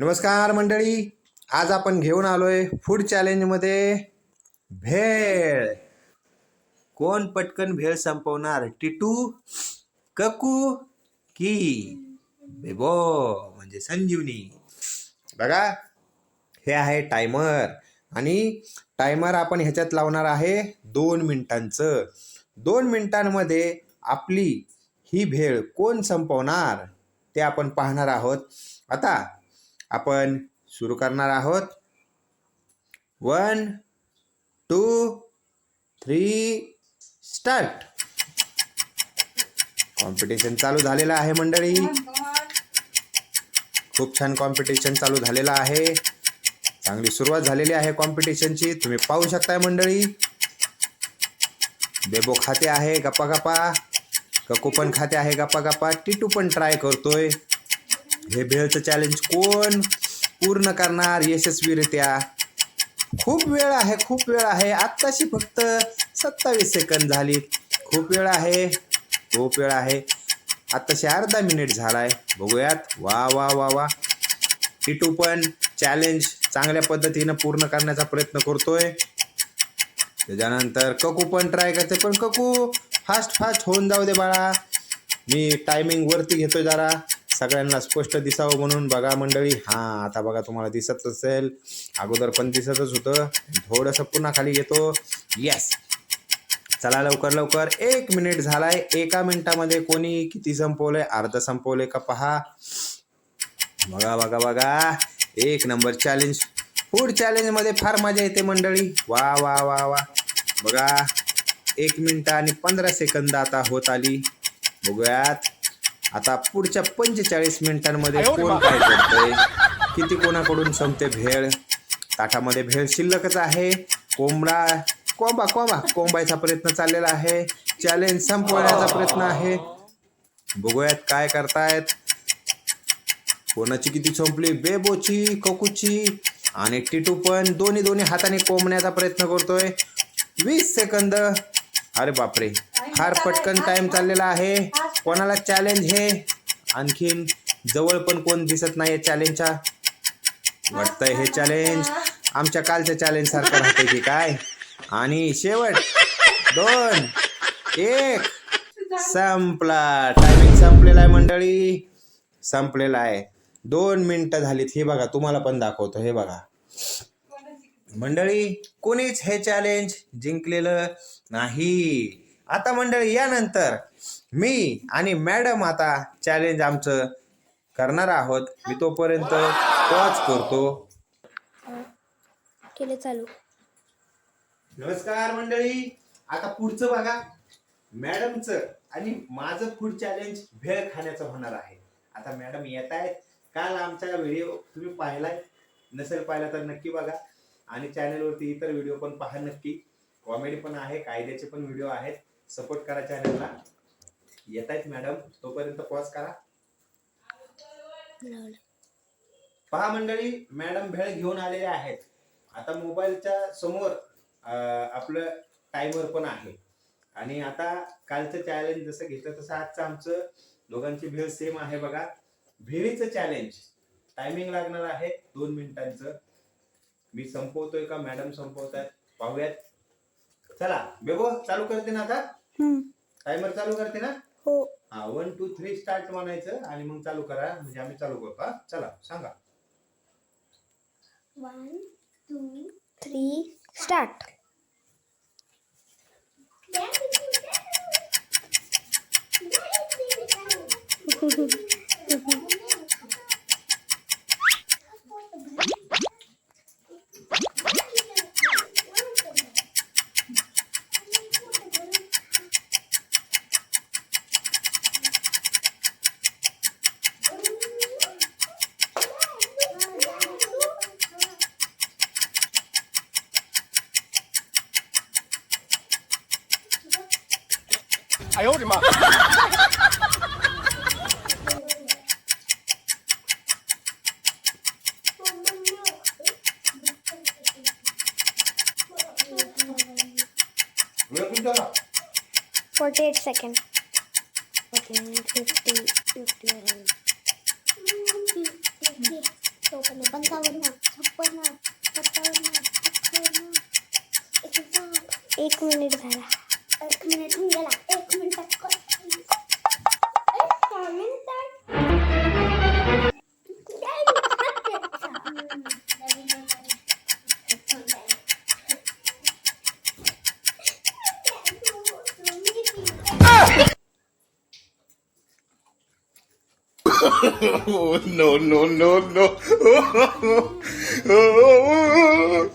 नमस्कार मंडळी. आज आपण घेऊन आलोय फूड चॅलेंजमध्ये भेळ. कोण पटकन भेळ संपवणार? टिटू ककू की बेबो म्हणजे संजीवनी? बघा हे आहे टायमर आणि टायमर आपण ह्याच्यात लावणार आहे दोन मिनिटांचं. दोन मिनिटांमध्ये आपली ही भेळ कोण संपवणार? ते आपण पाहणार आहोत. आता आपण सुरू करणार आहोत. One two three start competition चालू झालेलं आहे मंडळी. खूप छान कॉम्पिटिशन चालू झालेलं आहे. चांगली सुरुवात झालेली आहे कॉम्पिटिशनची तुम्ही पाहू शकताय मंडळी. बेबो खाते आहे गप्पा गप्पा ककू पण खाते आहे गप्पा गप्पा टिटू पण ट्राय करतोय. हे भेळचं चॅलेंज कोण पूर्ण करणार यशस्वीरित्या? खूप वेळ आहे खूप वेळ आहे. आत्ताशी फक्त सत्तावीस सेकंद झालीत. खूप वेळ आहे खूप वेळ आहे. आत्ताशी अर्धा मिनिट झालाय. बघूयात. वा वा वा वा. टू पण चॅलेंज चांगल्या पद्धतीनं पूर्ण करण्याचा प्रयत्न करतोय. त्याच्यानंतर ककू पण ट्राय करते पण ककू फास्ट फास्ट होऊन जाऊ दे बाळा. मी टायमिंग वरती घेतोय जरा. सगळ्यांना स्पष्ट दिसावं म्हणून बघा मंडळी. हां आता बघा तुम्हाला दिसत असेल. अगोदर पण दिसतच होतं. थोडंसं पुन्हा खाली घेतो. येस चला लवकर लवकर. एक मिनिट झालाय. एका मिनिटामध्ये कोणी किती संपवलंय? अर्ध संपवले का पहा. बघा बघा बघा. एक नंबर चॅलेंज फूड चॅलेंजमध्ये फार मजा येते मंडळी. वा वा वा वा. बघा. एक मिनिट आणि पंधरा सेकंद आता होत आली. बघूयात. आता पुढच्या पंचेचाळीस मिनिटांमध्ये कोण काय करतंय? किती कोणाकडून संपते भेळ? ताटामध्ये भेळ शिल्लकच आहे. कोंबडा कोंबा कोंबा. कोंबायचा प्रयत्न चाललेला आहे. चॅलेंज संपवण्याचा प्रयत्न आहे. बघूयात काय करतायत. कोणाची किती संपली? बेबोची ककूची आणि टिटू पण दोन्ही दोन्ही हाताने कोंबण्याचा प्रयत्न करतोय. वीस सेकंद. अरे बापरे. फार पटकन टाइम चाललेला आहे. कोणाला चॅलेंज हे? आणखीन जवळ पण कोण दिसत नाही चॅलेंजच्या वाटतंय हे चॅलेंज आमच्या कालच्या चॅलेंज सारखं राहते की काय? आणि शेवट दोन एक. संपला. टायमिंग संपलेला आहे मंडळी. संपलेला आहे. दोन मिनिटं झालीत. हे बघा तुम्हाला पण दाखवतो. हे बघा. मंडळी कोणीच हे चॅलेंज जिंकलेलं नाही. आता मंडळी यानंतर मी आणि मॅडम आता चॅलेंज आमचं करणार आहोत. मी तोपर्यंत पॉज करतो. केले चालू. नमस्कार मंडळी. आता पुढचं बघा. मॅडमचं आणि माझं फूड चॅलेंज भेळ खाण्याचं होणार आहे. आता मॅडम येत आहेत. काल आमचा व्हिडिओ तुम्ही पाहिलाय. नसेल पाहिला तर नक्की बघा. आणि चॅनलवरती इतर व्हिडिओ पण पहा नक्की. कॉमेडी पण आहे कायद्याचे पण व्हिडिओ आहेत. सपोर्ट करा चॅनलला येत आहेत मॅडम तोपर्यंत पॉज करा. पहा मंडळी मॅडम भेळ घेऊन आलेले आहेत. आता मोबाईलच्या समोर आपलं टायमर पण आहे. आणि आता कालचं चॅलेंज जसं घेतलं तसं आजचं आमचं दोघांची भेळ सेम आहे बघा. भेळीचं चॅलेंज टायमिंग लागणार आहे दोन मिनिटांचं. मी संपवतोय का? मॅडम संपवतायत. पाहूयात. चला बेबो चालू करते ना आता. टायमर चालू करते ना? हो. हा वन टू थ्री स्टार्ट म्हणायचं आणि मग चालू करा. म्हणजे आम्ही चालू करतो हा. चला सांगा. One two three start वेळ तुमचा का? Forty eight second forty fifty fifty पंचावन्न छप्पन्न सत्तावन्न अठ्ठावन्न एकोणसाठ एक मिनिट झाला Oh, no, no, no, no. Oh, oh,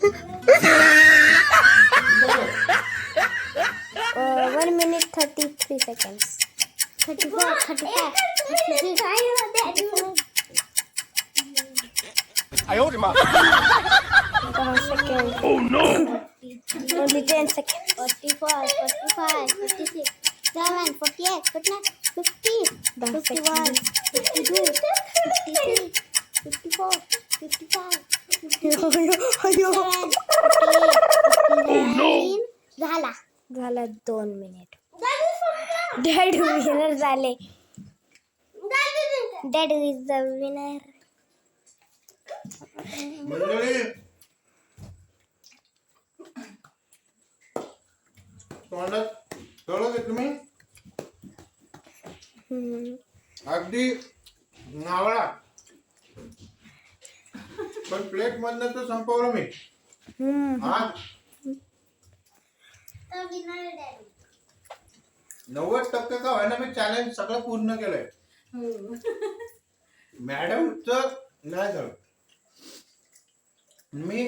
uh, 1 minute 33 seconds. 34, 35, 36. 哎呦我的妈！One second. Oh no. Only 10 seconds. 44, 45, 46, 47, 48, 49. झाला झाला दोन मिनिट डॅड विनर झाले डॅड इज द विनर मंडळी तोंडात तुम्ही अगदी नावळा. पण प्लेट मधनं तर संपवलं मी. हा. नव्वद टक्के का व्हायना मी चॅलेंज सगळं पूर्ण केलंय. मॅडमचं नाही झालं. मी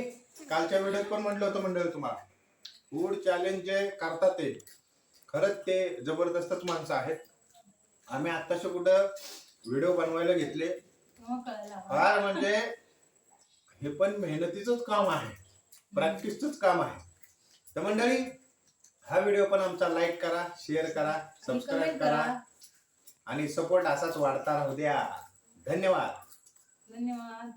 कालच्या व्हिडिओत पण म्हटलं होतं मंडळ तुम्हाला फूड चॅलेंज जे करतात ते खरंच ते जबरदस्तच माणसं आहेत. आम्ही आत्ताशे कुठं व्हिडिओ बनवायला घेतले. फार म्हणजे हे पण मेहनतीचंच काम आहे. प्रॅक्टिसच काम आहे. तर मंडळी हा व्हिडिओ पण आमचा लाईक करा शेअर करा सबस्क्राईब करा. आणि सपोर्ट असाच वाढता राहू द्या. धन्यवाद. धन्यवाद.